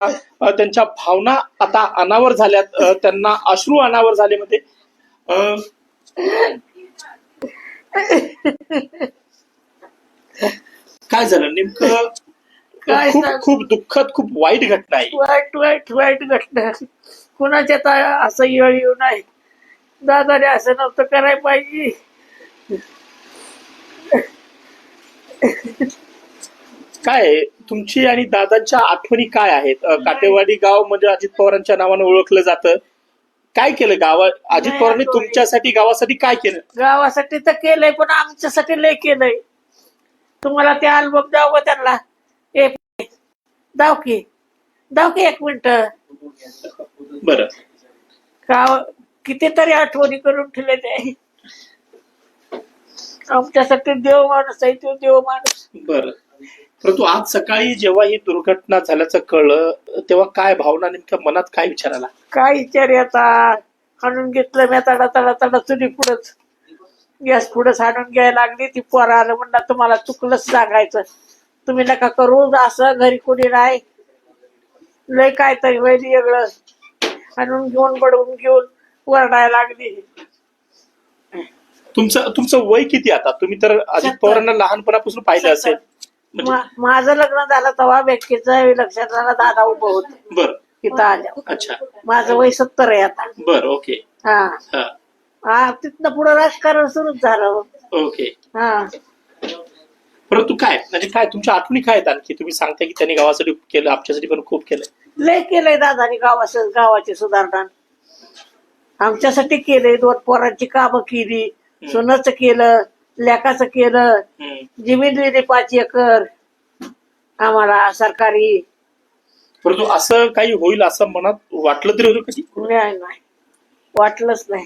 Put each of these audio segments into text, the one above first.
त्यांच्या भावना आता अनावर झाल्यात. त्यांना अश्रू अनावर झाले मध्ये काय झालं? नेमकं काय खूप? खूप दुःखद खूप वाईट घटना आहे. वाईट वाईट वाईट घटना कुणाच्या ता असं येळ येऊ नाही. दादाने असं नव्हतं करायला पाहिजे. काय? तुमची आणि दादांच्या आठवणी काय आहेत? अ, काटेवाडी गाव म्हणजे अजित पवारांच्या नावानं ओळखलं जातं. काय केलं गावा अजित पवारांनी. तुमच्यासाठी गावासाठी काय केलं? गावासाठी तर केलंय पण आमच्यासाठी लय केलंय. तुम्हाला ते अल्बम द्यावं का त्यांना ए दाव की. दाव की एक मिनिट. बरं. गाव कितीतरी आठवणी करून ठेवले ते आमच्यासाठी देव माणूस आहे तो देव माणूस. बरं. परंतु आज सकाळी जेव्हा ही दुर्घटना झाल्याचं कळलं तेव्हा काय भावना नेमक्या मनात काय विचार आला? काय विचार येता हाणून घेतलं मी तडा तडा तडा चुली पुढंच. गॅस पुढंच हाणून घ्यायला लागली ती पोरं आलं म्हणलं तुम्हाला चुकलंच सांगायचं. तुम्ही नका करू असं घरी कोणी नाही. लय काय तरी वैरी वेगळं. हाणून घेऊन बडवून घेऊन वरडायला लागली. तुमचं तुमचं वय किती आता? तुम्ही तर अजित. पवारांना लहानपणापासून पाहिलं असेल. मा- माझं लग्न झालं तेव्हा व्यक्तीचं लक्षात झालं दादा उभं होत. बर. तिथं आल्या. अच्छा. माझं वय सत्तर आहे आता. बर ओके. हा. हा. हा तिथनं पुढं राजकारण सुरूच झालं. ओके. हा. परंतु काय म्हणजे काय तुमच्या आठवणी काय आहेत आणखी? तुम्ही सांगता की त्यांनी गावासाठी खूप केलं आमच्यासाठी पण खूप केलं लय केलंय दादानी गावाचं गावाची सुधारणा. आमच्यासाठी केलंय दोन पोरांची कामं केली सोनचं केलं. लेकाचं केलं. जमीन दिली पाच एकर. आम्हाला सरकारी परंतु असं काही होईल असं मनात वाटलं तरी होतं कधी? नाही नाही. वाटलंच नाही.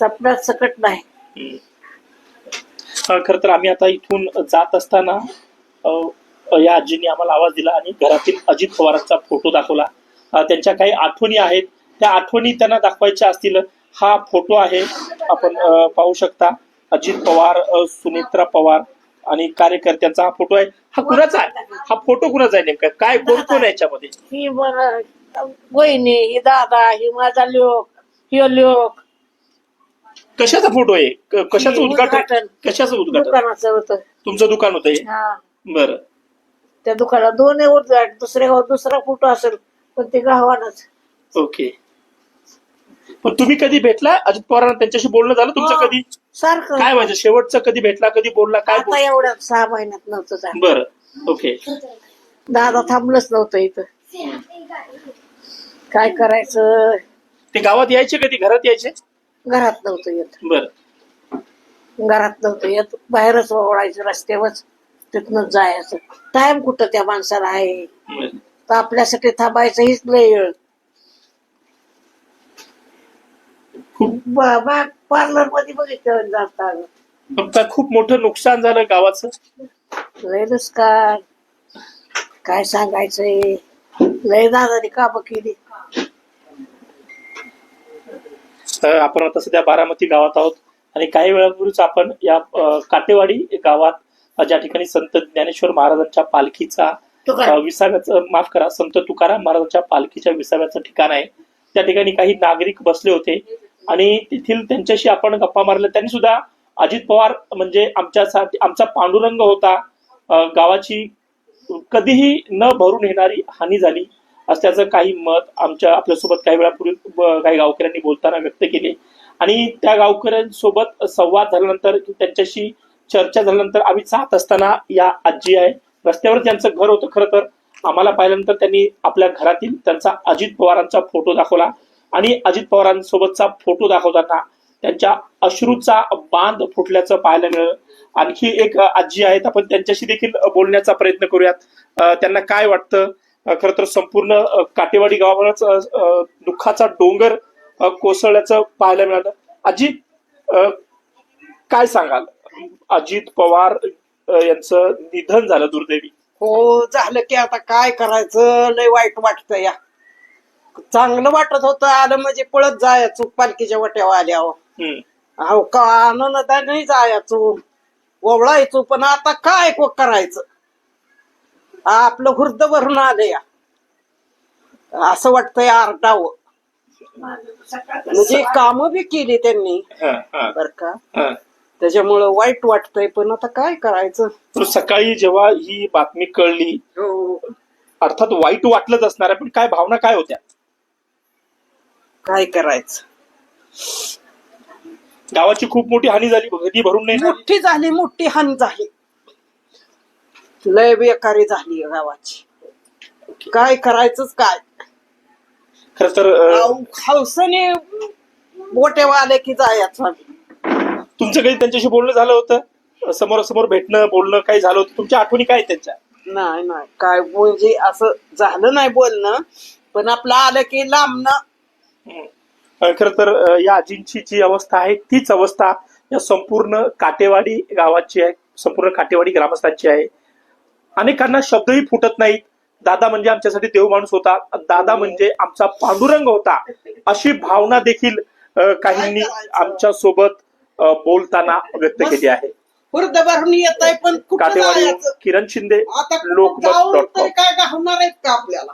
सपनात सकट नाही. खरं तर आम्ही आता इथून जात असताना अं, या आजींनी आम्हाला आवाज दिला आणि घरातील अजित पवारांचा फोटो दाखवला. अं, त्यांच्या काही आठवणी आहेत. त्या आठवणी त्यांना दाखवायच्या असतील. हा फोटो आहे. आपण अं, पाहू शकता. अजित पवार अं, सुनेत्रा पवार आणि कार्यकर्त्यांचा हा फोटो आहे. हा कुणाचा आहे? हा फोटो कुणाचा आहे नेमका? काय कोण कोण आहे याच्यामध्ये? ही बरं वहिनी ही दादा ही माझा लोक ह्यो लोक. कशाचा फोटो आहे? क- कशाचं उद्घाटन उद्घाटन. कशाचं उद्घाटन? दुकानाचं होतं. तुमचं दुकान होतं हे? हा. बरं. त्या दुकानात दोन उद्घाट दुसऱ्या गावात दुसरा फोटो असेल पण ते गावानच. ओके. पण तुम्ही कधी भेटला? अजित पवारांना त्यांच्याशी बोलणं झालं तुमचं हो. कधी? सारखं. काय व्हायचं शेवटचं कधी भेटला कधी बोलला काय आता एवढ्या सहा महिन्यात नव्हतं झालं. बोल- बरं ओके. दादा थांबलंच नव्हतं इथं. काय करायचं? ते गावात यायचे कधी? घरात यायचे? घरात नव्हतं येत. बरं. घरात नव्हतं येत. बाहेरच ओळायचं रस्त्यावर तिथनं जायचं. टाइम कुठं त्या माणसाला आहे? बरं. तर आपल्यासाठी थांबायचं हीच लय वेळ. खूप पार्लरमध्ये बघितलं जात आलं पण काय खूप मोठं नुकसान झालं गावाचं. लय नुसकान काय सांगायचंय? लय दादानी कामं केली. अं, आपण आता सध्या बारामती गावात आहोत. आणि काही वेळापूर्वीच आपण या अं, काटेवाडी गावात अं, ज्या ठिकाणी संत ज्ञानेश्वर महाराजांच्या पालखीचा. अं, विसाव्याचं माफ करा संत तुकाराम महाराजांच्या पालखीच्या विसाव्याचं ठिकाण आहे. त्या ठिकाणी काही नागरिक बसले होते. आणि तेथील त्यांच्याशी आपण गप्पा मारल्या. त्यांनी सुद्धा अजित पवार म्हणजे आमच्यासाठी आमचा पांडुरंग होता. गावाची कधीही न भरून येणारी हानी झाली. असल्याचं काही मत आमच्या आपल्यासोबत काही वेळापूर्वी काही गावकऱ्यांनी बोलताना व्यक्त केले. आणि त्या गावकऱ्यांसोबत संवाद झाल्यानंतर त्यांच्याशी चर्चा झाल्यानंतर आम्ही जात असताना या आजी आहे. रस्त्यावर त्यांचं घर होतं खरं तर. आम्हाला पाहिल्यानंतर त्यांनी आपल्या घरातील त्यांचा अजित पवारांचा फोटो दाखवला. आणि अजित पवारांसोबतचा फोटो दाखवताना त्यांच्या अश्रूचा बांध फुटल्याचं पाहायला मिळालं. आणखी एक आजी आहेत आपण त्यांच्याशी देखील बोलण्याचा प्रयत्न करूयात. त्यांना काय वाटतं? खर तर संपूर्ण काटेवाडी गावावरच दुःखाचा डोंगर कोसळल्याचं पाहायला मिळालं. आजी काय सांगाल? अजित पवार यांचं निधन झालं दुर्दैवी. हो झालं की आता काय करायचं? लय वाईट वाटतं या. चांगलं वाटत होतं. आलं म्हणजे पळत जायचो. पालखीच्या वट्यावर आल्यावर. हम्म. अहो का आनंदाने जायचो? ओवळायचो पण आता काय को करायचं? आपलं हुर्द भरून आलं या. असं वाटतंय आरडावं. म्हणजे कामं बी केली त्यांनी. हा, हा, बर का? हा. त्याच्यामुळं वाईट वाटतंय पण आता काय करायचं? तर सकाळी जेव्हा ही बातमी कळली अर्थात वाईट वाटलंच असणार आहे पण काय भावना काय होत्या? काय करायचं? गावाची खूप मोठी हानी झाली नदी भरून नाही झाली. मोठी झाली मोठी हानी झाली. लय बेकारी झाली गावाची. काय करायचंच काय? खर तर अं, हौसने बोटेवा आले की जायचं तुमचं काही त्यांच्याशी बोलणं झालं होतं? समोरासमोर भेटणं बोलणं काही झालं होतं? तुमच्या आठवणी काय आहेत त्यांच्या? नाही नाही. काय म्हणजे असं झालं नाही बोलणं पण आपलं आलं की लांबनं खर तर या आजींची जी अवस्था आहे तीच अवस्था या संपूर्ण काटेवाडी गावाची आहे संपूर्ण काटेवाडी ग्रामस्थांची आहे. अनेकांना शब्दही फुटत नाहीत. दादा म्हणजे आमच्यासाठी देव माणूस होता. दादा म्हणजे आमचा पांडुरंग होता. अशी भावना देखील काहींनी आमच्यासोबत बोलताना व्यक्त केली आहे. येत पण काटेवाडी किरण शिंदे लोकमत डॉट कॉम काय होणार आहेत का आपल्याला?